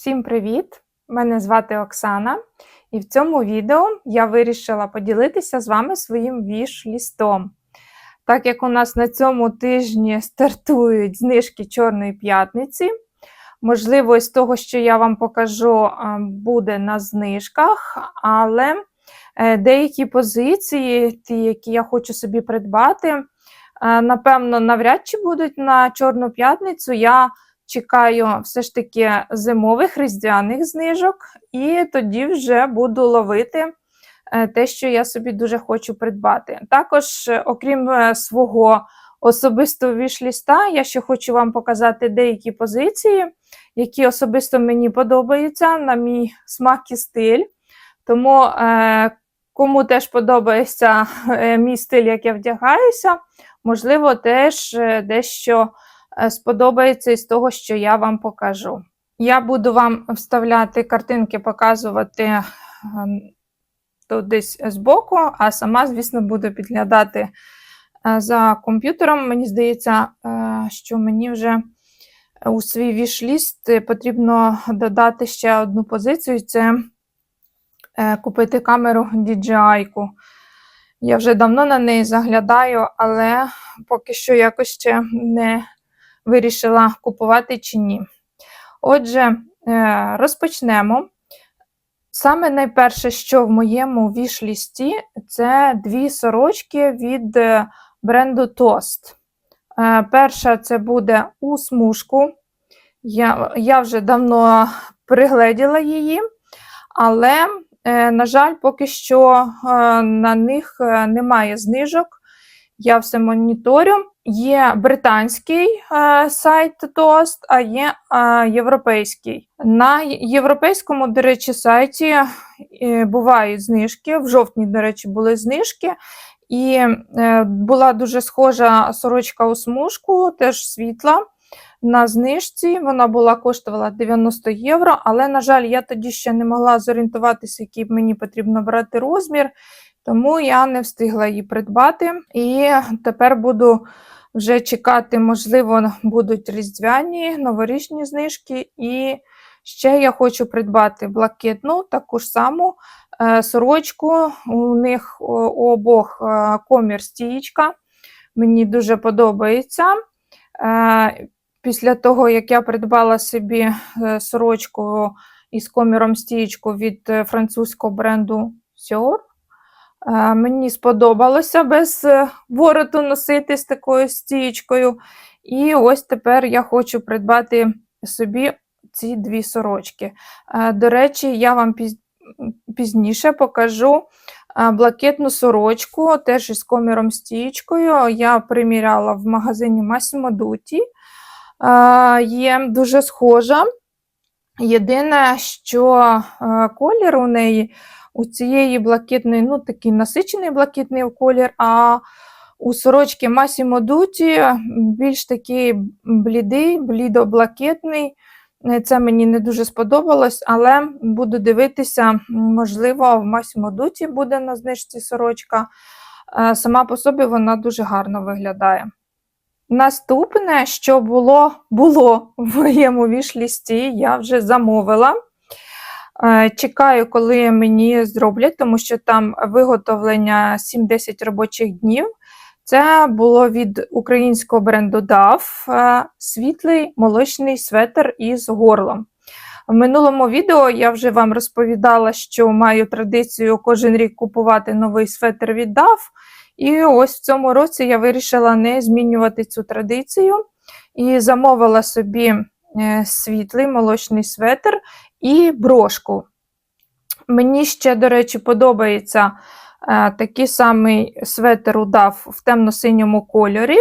Всім привіт! Мене звати Оксана, і в цьому відео я вирішила поділитися з вами своїм віш-лістом. Так як у нас на цьому тижні стартують знижки Чорної п'ятниці, можливо, з того, що я вам покажу, буде на знижках, але е, деякі позиції, ті, які я хочу собі придбати, е, напевно, навряд чи будуть на Чорну п'ятницю. Я чекаю все ж таки зимових різдвяних знижок, і тоді вже буду ловити е, те, що я собі дуже хочу придбати. Також, е, окрім е, свого особистого вішліста, я ще хочу вам показати деякі позиції, які особисто мені подобаються на мій смак і стиль. Тому, кому теж подобається мій стиль, як я вдягаюся, можливо, теж дещо сподобається із того, що я вам покажу. Я буду вам вставляти картинки, показувати е, тут десь збоку, а сама, звісно, буду підглядати е, за комп'ютером. Мені здається, е, що мені вже у свій вішліст потрібно додати ще одну позицію це е, купити камеру DJI. Я вже давно на неї заглядаю, але поки що якось ще не вирішила купувати чи ні. Отже, е, розпочнемо. Саме найперше, що в моєму вішлісті, це дві сорочки від е, бренду Toast. Е, Перша це буде у смужку. Я, я вже давно пригледіла її, але, на жаль, поки що на них немає знижок. Я все моніторю. Є британський е, сайт Toast, а є е, європейський. На європейському, до речі, сайті е, бувають знижки. В жовтні, до речі, були знижки. І е, була дуже схожа сорочка у смужку, теж світла. На знижці вона була коштувала 90 євро, але, на жаль, я тоді ще не могла зорієнтуватися, який мені потрібно брати розмір, тому я не встигла її придбати. І тепер буду вже чекати, можливо, будуть різдвяні, новорічні знижки. І ще я хочу придбати блакитну, таку ж саму е, сорочку. У них у обох е, комір стієчка. Мені дуже подобається. Е, Після того, як я придбала собі сорочку із коміром стієчку від французького бренду е, мені сподобалося без е, вороту носити з такою стієчкою. І ось тепер я хочу придбати собі ці дві сорочки. Е, До речі, я вам пізніше покажу е, блакитну сорочку, теж із коміром стієчкою. Я приміряла в магазині Massimo Dutti. Е, Є дуже схожа. Єдине, що е, колір у неї у цієї блакитної, ну такий насичений блакитний колір, а у сорочки Massimo Dutti більш такий блідий, блідо-блакитний. Е, Це мені не дуже сподобалось, але буду дивитися, можливо, в Massimo Dutti буде на знижці сорочка. Е, Сама по собі вона дуже гарно виглядає. Наступне, що було, було в моєму вішлісті, я вже замовила. Е, Чекаю, коли мені зроблять, тому що там виготовлення 7-10 робочих днів. Це було від українського бренду DAF е, світлий молочний светр із горлом. В минулому відео я вже вам розповідала, що маю традицію кожен рік купувати новий светр від DAF. І ось в цьому році я вирішила не змінювати цю традицію і замовила собі е, світлий молочний светр і брошку. Мені ще, до речі, подобається е, такий самий светр удав в темно-синьому кольорі.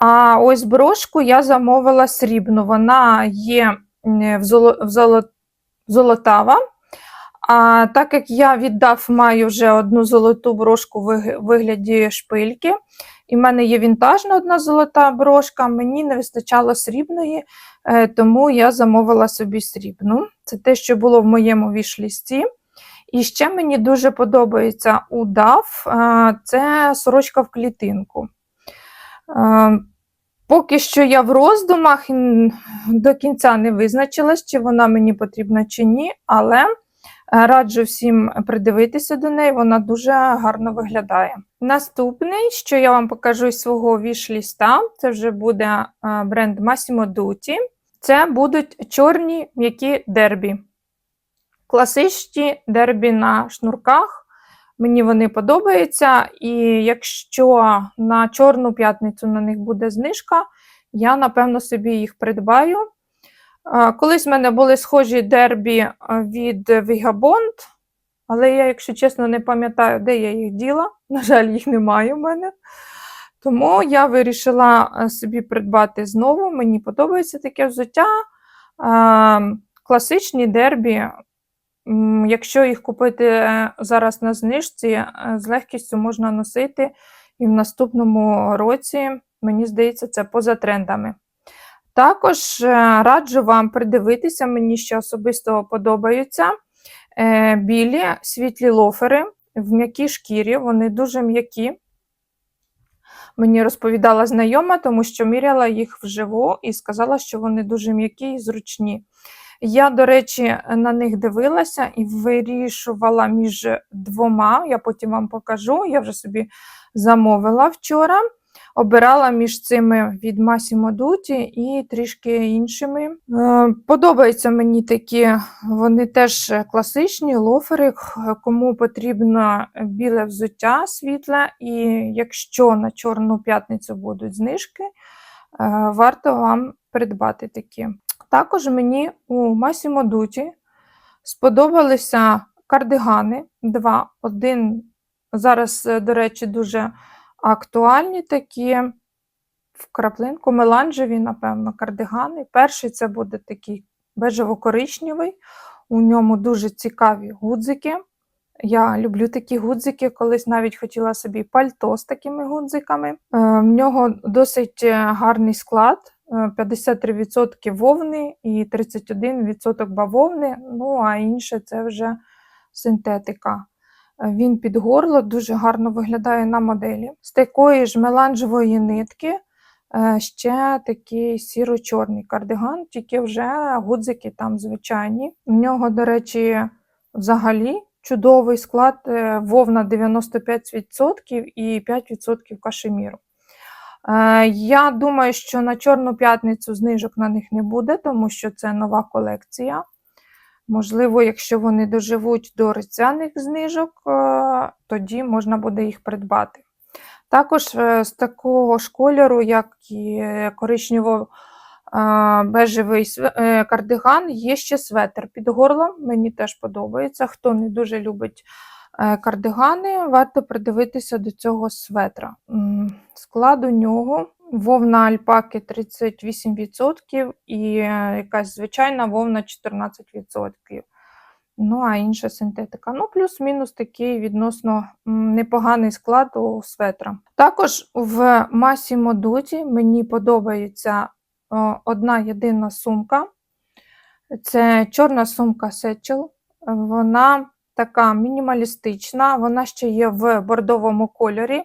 А ось брошку я замовила срібну. Вона є в золо- золотава. А так як я віддав, маю вже одну золоту брошку в вигляді шпильки, і в мене є вінтажна одна золота брошка, мені не вистачало срібної, тому я замовила собі срібну. Це те, що було в моєму вішлісті. І ще мені дуже подобається удав, е, це сорочка в клітинку. Е, Поки що я в роздумах до кінця не визначилась, чи вона мені потрібна чи ні, але е, раджу всім придивитися до неї, вона дуже гарно виглядає. Наступний, що я вам покажу із свого віш-ліста, це вже буде е, бренд Massimo Dutti. Це будуть чорні м'які дербі. Класичні дербі на шнурках. Мені вони подобаються, і якщо на Чорну п'ятницю на них буде знижка, я, напевно, собі їх придбаю. Колись в мене були схожі дербі е, від Vagabond, але я, якщо чесно, не пам'ятаю, де я їх діла. На жаль, їх немає в мене. Тому я вирішила е, собі придбати знову. Мені подобається таке взуття. Е, Класичні дербі. Якщо їх купити е, зараз на знижці, з легкістю можна носити, і в наступному році, мені здається, це поза трендами. Також раджу вам придивитися, мені ще особисто подобаються білі світлі лофери в м'якій шкірі, вони дуже м'які. Мені розповідала знайома, тому що міряла їх вживу і сказала, що вони дуже м'які і зручні. Я, до речі, на них дивилася і вирішувала між двома. Я потім вам покажу. Я вже собі замовила вчора. Обирала між цими від Massimo Dutti і трішки іншими. Е, Подобаються мені такі, вони теж класичні лофери, кому потрібно біле взуття світле, і якщо на Чорну п'ятницю будуть знижки, е, варто вам придбати такі. Також мені у Massimo Dutti сподобалися кардигани. Два. Один зараз, е, до речі, дуже актуальні такі в краплинку, меланжеві, напевно, кардигани. Перший це буде такий бежево-коричневий, у ньому дуже цікаві гудзики. Я люблю такі гудзики, колись навіть хотіла собі пальто з такими гудзиками. Е, В нього досить е, гарний склад. е, 53% вовни і 31% бавовни, ну а інше це вже синтетика. Він під горло дуже гарно виглядає на моделі. З такої ж меланжевої нитки е, ще такий сіро-чорний кардиган, тільки вже гудзики там звичайні. В нього, до речі, взагалі чудовий склад е, вовна 95% і 5% кашеміру. Е, Я думаю, що на Чорну п'ятницю знижок на них не буде, тому що це нова колекція. Можливо, якщо вони доживуть до різдвяних знижок, е, тоді можна буде їх придбати. Також е, з такого ж кольору, як і коричнево-бежевий кардиган, є ще светр під горлом. Мені теж подобається. Хто не дуже любить е, кардигани, варто придивитися до цього светра. Склад у нього вовна альпаки 38% і е, якась звичайна вовна 14%. Ну, а інша синтетика. Ну, плюс-мінус такий відносно непоганий склад у светра. Також в Massimo Dutti мені подобається одна єдина сумка. Це чорна сумка Satchel. Вона така мінімалістична, вона ще є в бордовому кольорі,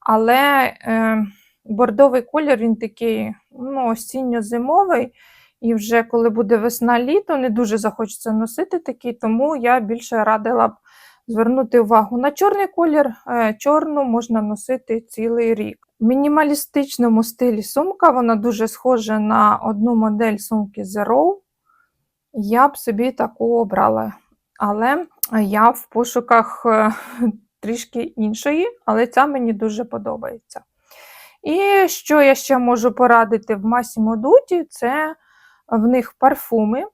але е, бордовий колір він такий ну, осінньо-зимовий. І вже коли буде весна-літо, не дуже захочеться носити такий, тому я більше радила б звернути увагу на чорний колір. Е, Чорну можна носити цілий рік. В мінімалістичному стилі сумка, вона дуже схожа на одну модель сумки Zero. Я б собі таку обрала. Але я в пошуках е, трішки іншої, але ця мені дуже подобається. І що я ще можу порадити в Massimo Dutti, це в них парфуми.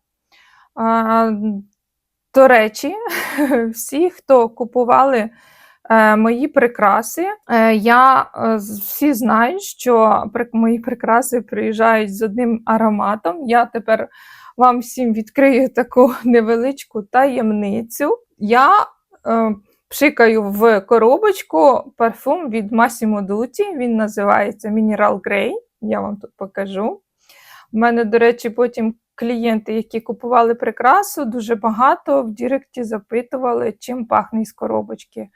До речі, всі, хто купували е, мої прикраси, е, я е, всі знають, що мої прикраси приїжджають з одним ароматом. Я тепер вам всім відкрию таку невеличку таємницю. Я пшикаю в коробочку парфум від Massimo Dutti. Він називається Mineral Grey. Я вам тут покажу. У мене, до речі, потім клієнти, які купували прикрасу, дуже багато в Діректі запитували, чим пахне з коробочки.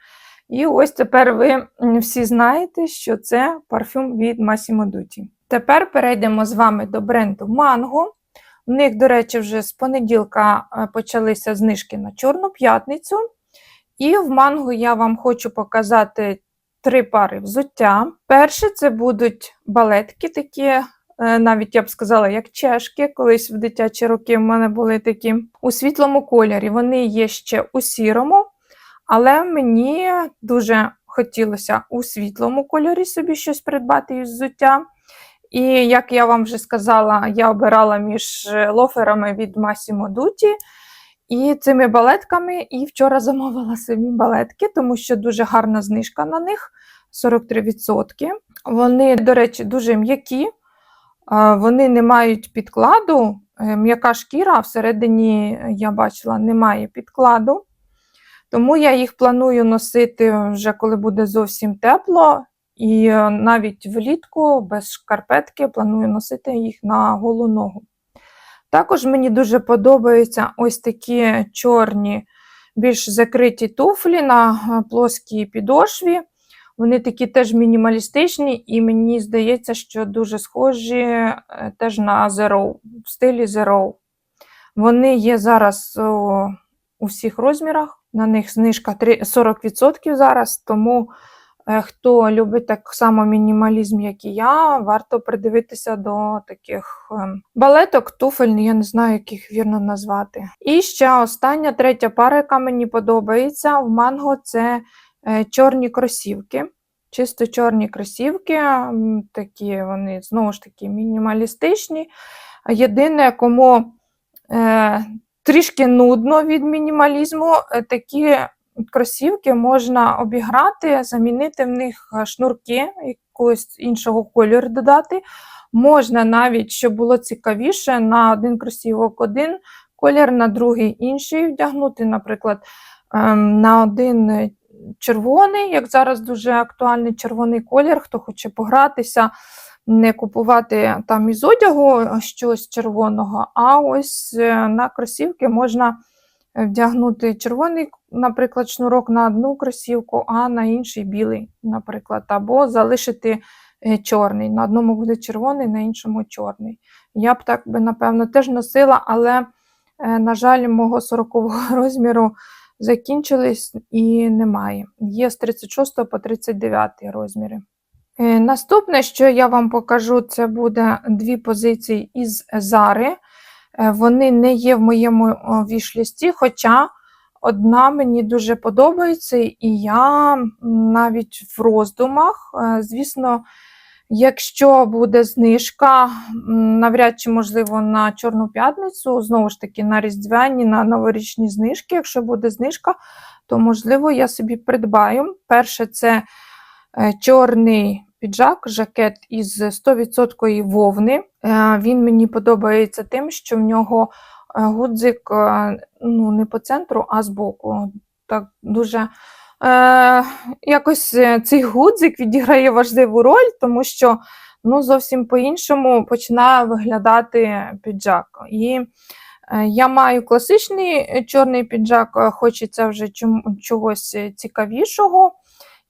І ось тепер ви всі знаєте, що це парфюм від Massimo Dutti. Тепер перейдемо з вами до бренду Mango. У них, до речі, вже з понеділка е, почалися знижки на Чорну п'ятницю. І в Манго я вам хочу показати три пари взуття. Перше, це будуть балетки, такі, е, навіть я б сказала, як чешки. Колись в дитячі роки в мене були такі у світлому кольорі. Вони є ще у сірому, але мені дуже хотілося у світлому кольорі собі щось придбати із взуття. І як я вам вже сказала, я обирала між е, лоферами від Massimo Dutti і цими балетками. І вчора замовила собі балетки, тому що дуже гарна знижка на них 43%. Вони, до речі, дуже м'які, вони не мають підкладу. Е, М'яка шкіра, всередині, е, я бачила, немає підкладу. Тому я їх планую носити вже коли буде зовсім тепло. І е, навіть влітку без шкарпетки планую носити їх на голу ногу. Також мені дуже подобаються ось такі чорні, більш закриті туфлі на е, плоскій підошві. Вони такі теж мінімалістичні, і мені здається, що дуже схожі е, теж на Zero, в стилі Zero. Вони є зараз у всіх розмірах, на них знижка 40% зараз, тому хто любить так само мінімалізм, як і я, варто придивитися до таких ем, балеток, туфель, я не знаю, як їх вірно назвати. І ще остання третя пара, яка мені подобається в манго, це е, чорні кросівки. Чисто чорні кросівки, такі вони знову ж таки мінімалістичні. Єдине, кому е, трішки нудно від мінімалізму, е, такі кросівки можна обіграти, замінити в них е, шнурки якогось іншого кольору додати. Можна навіть, щоб було цікавіше, на один кросівок один колір, на другий інший вдягнути, наприклад, ем, на один червоний, як зараз дуже актуальний червоний колір, хто хоче погратися, не купувати там із одягу щось червоного, а ось е, на кросівки можна вдягнути червоний, наприклад, шнурок на одну кросівку, а на інший білий, наприклад, або залишити е, чорний. На одному буде червоний, на іншому чорний. Я б так би, напевно, теж носила, але, е, на жаль, мого 40-го розміру закінчились і немає. Є з 36 по 39 розміри. Е, Наступне, що я вам покажу, це буде дві позиції із Зари. Е, Вони не є в моєму вішлісті, хоча одна мені дуже подобається, і я навіть в роздумах. Е, Звісно, якщо буде знижка, навряд чи можливо на Чорну п'ятницю, знову ж таки, на різдвяні, на новорічні знижки. Якщо буде знижка, то можливо я собі придбаю. Перше, це е, чорний піджак, жакет із 100% вовни. Е, Він мені подобається тим, що в нього е, гудзик е, ну, не по центру, а збоку. Так дуже е, якось цей гудзик відіграє важливу роль, тому що ну, зовсім по-іншому починає виглядати піджак. І я маю класичний чорний піджак, хочеться вже чогось цікавішого.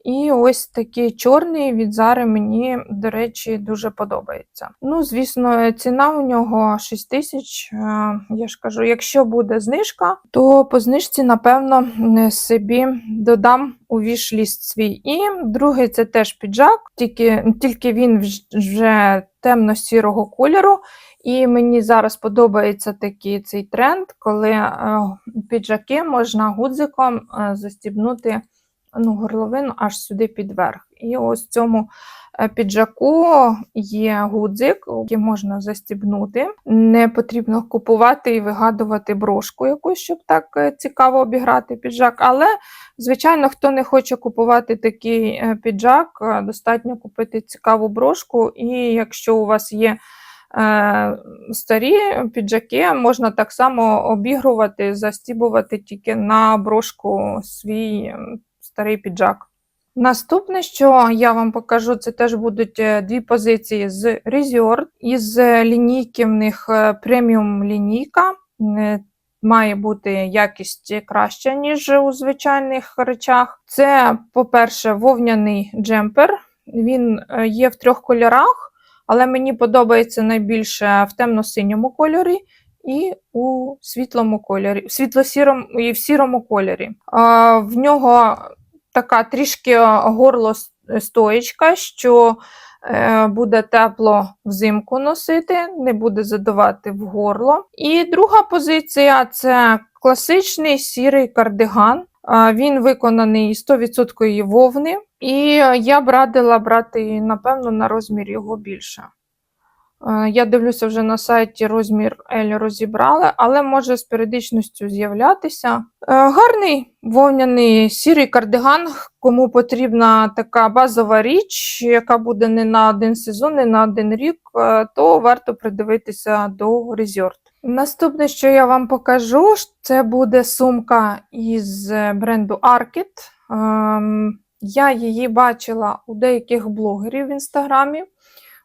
І ось такий чорний від Зари мені, до речі, дуже подобається. Ну, звісно, ціна у нього 6 тисяч. Е, Я ж кажу, якщо буде знижка, то по знижці, напевно, е, собі додам у вішліст свій. І другий це теж піджак, тільки, тільки він вже темно-сірого кольору. І мені зараз подобається такий цей тренд, коли е, піджаки можна гудзиком застібнути ну, горловину аж сюди під верх. І ось цьому е, піджаку є гудзик, який можна застібнути. Не потрібно купувати і вигадувати брошку якусь, щоб так е, цікаво обіграти піджак. Але, звичайно, хто не хоче купувати такий е, піджак, достатньо купити цікаву брошку. І якщо у вас є старі піджаки, можна так само обігрувати, застібувати тільки на брошку свій старий піджак. Наступне, що я вам покажу, це теж будуть е, дві позиції з Resort. Із лінійки в них е, преміум лінійка. Е, Має бути якість краща, ніж у звичайних речах. Це, по-перше, вовняний джемпер. Він є в трьох кольорах, але мені подобається найбільше в темно-синьому кольорі і у світлому кольорі, в світло-сірому і в сірому кольорі. В нього така трішки горло стоєчка, що е, буде тепло взимку носити, не буде задавати в горло. І друга позиція це класичний сірий кардиган. Він виконаний 100% вовни, і я б радила брати, напевно, на розмір його більше. Е, Я дивлюся вже на сайті розмір L розібрали, але може з періодичністю з'являтися. Е, Гарний вовняний сірий кардиган, кому потрібна така базова річ, яка буде не на один сезон, не на один рік, е, то варто придивитися до Resort. Наступне, що я вам покажу, це буде сумка із бренду Arket. Ем, Я її бачила у деяких блогерів в інстаграмі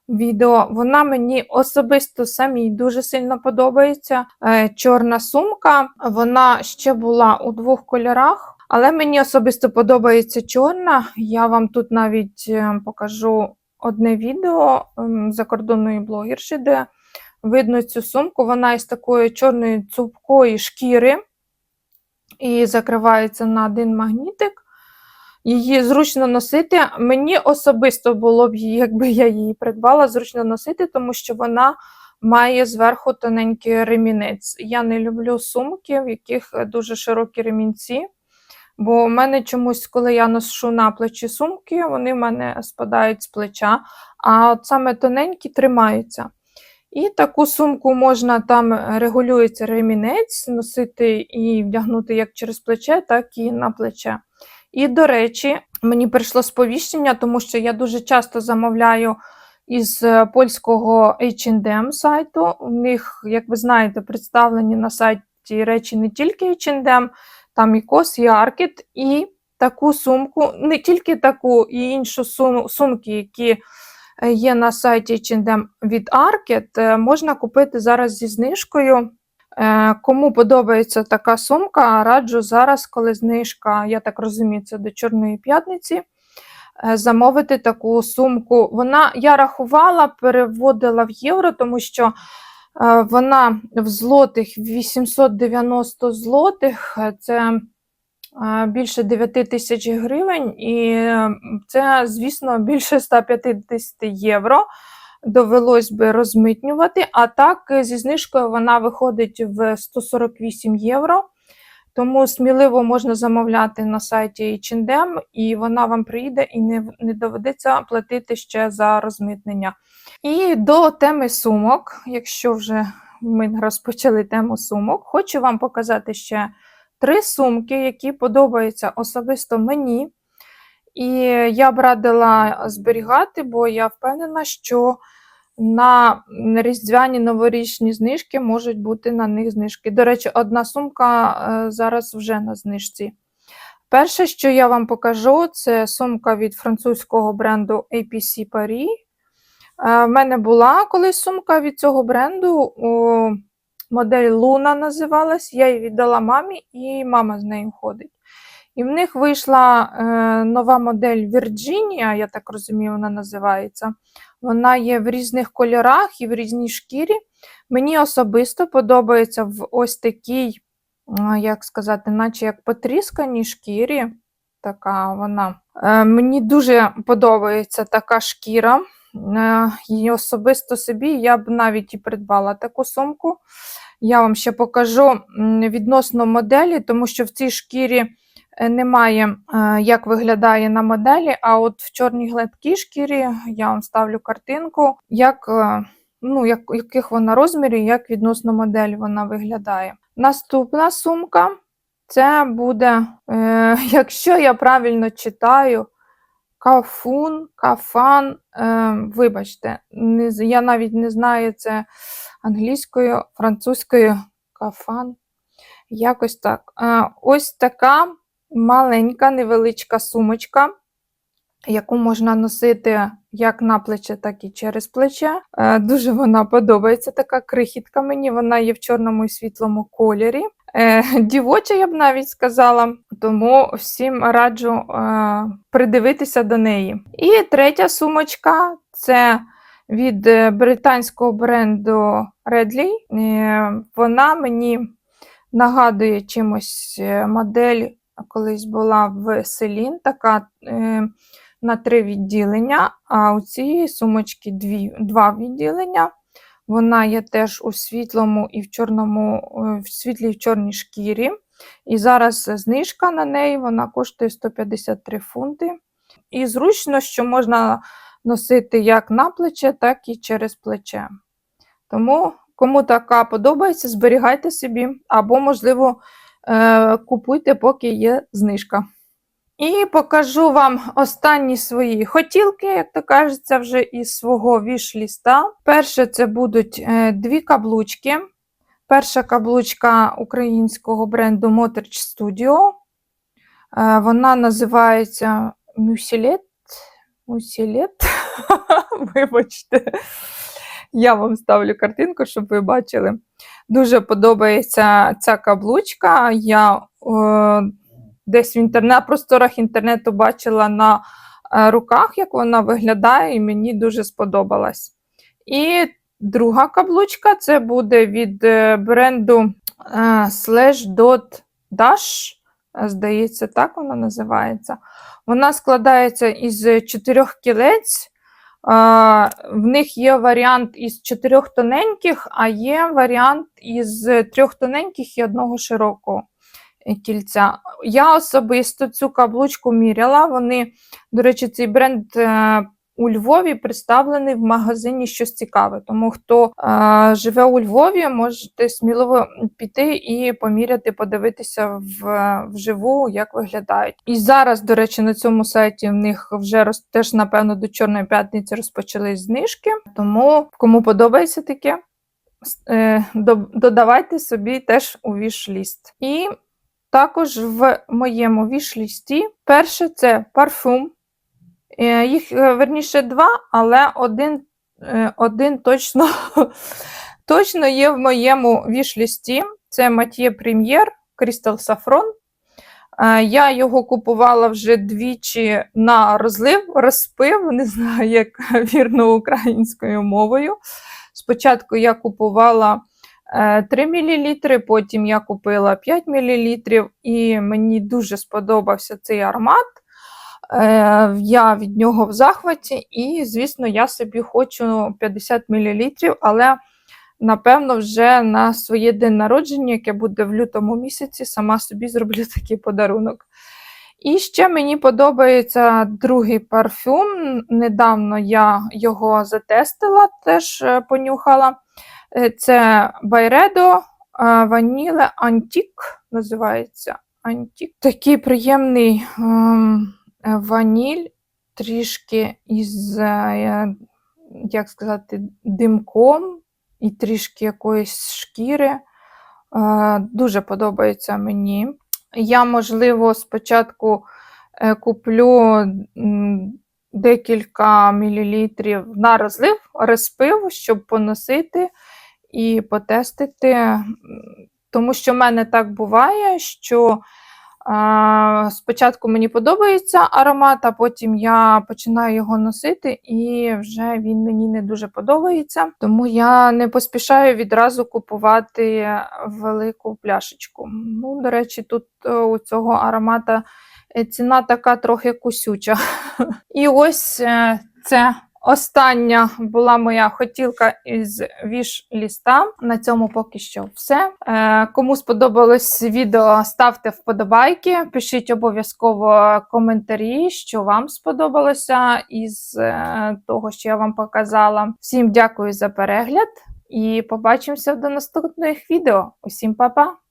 відео. Вона мені особисто самій дуже сильно подобається. Е, Чорна сумка, вона ще була у двох кольорах, але мені особисто подобається чорна. Я вам тут навіть е, покажу одне відео закордонної блогерші, де видно цю сумку. Вона із такої чорної цупкої шкіри і закривається на один магнітик. Її зручно носити. Мені особисто було б її, якби я її придбала, зручно носити, тому що вона має зверху тоненький ремінець. Я не люблю сумки, в яких дуже широкі ремінці. Бо в мене чомусь, коли я ношу на плечі сумки, вони в мене спадають з плеча, а от саме тоненькі тримаються. І таку сумку можна там регулюється ремінець, носити і вдягнути як через плече, так і на плече. І, до речі, мені прийшло сповіщення, тому що я дуже часто замовляю із е, польського H&M сайту. У них, як ви знаєте, представлені на сайті речі не тільки H&M, там і COS, і Arket, і таку сумку, не тільки таку, і іншу сум, сумки, які е, є на сайті H&M від е, можна купити зараз зі знижкою. Е, Кому подобається така сумка, раджу зараз, коли знижка, я так розумію, це до Чорної п'ятниці, е, замовити таку сумку. Вона, я рахувала, переводила в євро, тому що е, вона в злотих 890 злотих, це більше 9 тисяч гривень, і це, звісно, більше 150 євро довелось би розмитнювати, а так е, зі знижкою вона виходить в 148 євро. Тому сміливо можна замовляти на сайті H&M, і вона вам приїде і не, не доведеться платити ще за розмитнення. І до теми сумок, якщо вже ми розпочали тему сумок, хочу вам показати ще три сумки, які подобаються особисто мені. І я б радила зберігати, бо я впевнена, що на різдвяні новорічні знижки можуть бути на них знижки. До речі, одна сумка е, зараз вже на знижці. Перше, що я вам покажу, це сумка від французького бренду APC Paris. Е, В мене була колись сумка від цього бренду. Модель Луна називалась. Я її віддала мамі, і мама з нею ходить. І в них вийшла е, нова модель Virginia, я так розумію, вона називається. Вона є в різних кольорах і в різній шкірі. Мені особисто подобається в ось такій, як сказати, наче як потрісканій шкірі. Така вона. Е, Мені дуже подобається така шкіра. Е, І особисто собі я б навіть і придбала таку сумку. Я вам ще покажу відносно моделі, тому що в цій шкірі немає, е, як виглядає на моделі, а от в чорній гладкій шкірі я вам ставлю картинку, як, е, ну, як, яких вона розмірів, як відносно моделі вона виглядає. Наступна сумка це буде, е, якщо я правильно читаю, кафун, кафан. Е, вибачте, не, я навіть не знаю це англійською, французькою кафан. Якось так. Е, ось така маленька, невеличка сумочка, яку можна носити як на плече, так і через плече. Е, дуже вона подобається, така крихітка мені. Вона є в чорному і світлому кольорі. Е, дівоча, я б навіть сказала, тому всім раджу е, придивитися до неї. І третя сумочка це від британського бренду Redley. Вона мені нагадує чимось модель, колись була в Celine, така е, на три відділення, а у цієї сумочки дві, два відділення. Вона є теж у світлому і в чорному, е, в світлій в чорній шкірі. І зараз знижка на неї вона коштує 153 фунти. І зручно, що можна носити як на плече, так і через плече. Тому, кому така подобається, зберігайте собі, або, можливо, купуйте, поки є знижка. І покажу вам останні свої хотілки, як то кажеться, вже із свого віш-ліста. Перше, це будуть е, дві каблучки. Перша каблучка українського бренду Motorch Studio. Е, Вона називається Muselet. Muselet. Вибачте, я вам ставлю картинку, щоб ви бачили. Дуже подобається ця каблучка. Я е, десь в інтернет, просторах інтернету бачила на е, руках, як вона виглядає, і мені дуже сподобалась. І друга каблучка це буде від е, бренду е, Dash. Здається, так вона називається. Вона складається із чотирьох кілець. В них є варіант із чотирьох тоненьких, а є варіант із трьох тоненьких і одного широкого кільця. Я особисто цю каблучку міряла. Вони, до речі, цей бренд е, у Львові представлений в магазині щось цікаве. Тому хто е, живе у Львові, можете сміливо піти і поміряти, подивитися в, вживу, як виглядають. І зараз, до речі, на цьому сайті в них вже роз, теж, напевно, до Чорної п'ятниці розпочались знижки. Тому кому подобається таке, е, до- додавайте собі теж у віш-ліст. І також в моєму віш-лісті перше це парфум. Е, Їх е, верніше два, але один, е, один точно, точно є в моєму віш-лісті. Це Premier Crystal Saffron. Е, Я його купувала вже двічі на розлив, розпив, не знаю, як вірно українською мовою. Спочатку я купувала е, 3 мл, потім я купила 5 мл, і мені дуже сподобався цей аромат. Е, Я від нього в захваті, і, звісно, я собі хочу 50 мл, але напевно вже на своє день народження, яке буде в лютому місяці, сама собі зроблю такий подарунок. І ще мені подобається другий парфюм. Недавно я його затестила, теж е, понюхала. Е, Це Байредо Ваніле Антік називається. Антік. Такий приємний ем, ваніль, трішки із, е, як сказати, димком і трішки якоїсь шкіри. Е, Дуже подобається мені. Я, можливо, спочатку е, куплю декілька мілілітрів на розлив, розпив, щоб поносити і потестити. Тому що в мене так буває, що спочатку мені подобається аромат, а потім я починаю його носити, і вже він мені не дуже подобається. Тому я не поспішаю відразу купувати велику пляшечку. Ну, до речі, тут е, у цього аромата е, ціна така трохи кусюча. І ось е, це остання була моя хотілка із віш-ліста. На цьому поки що все. Е, Кому сподобалось відео, ставте вподобайки, пишіть обов'язково коментарі, що вам сподобалося із е, того, що я вам показала. Всім дякую за перегляд і побачимося до наступних відео. Усім па-па!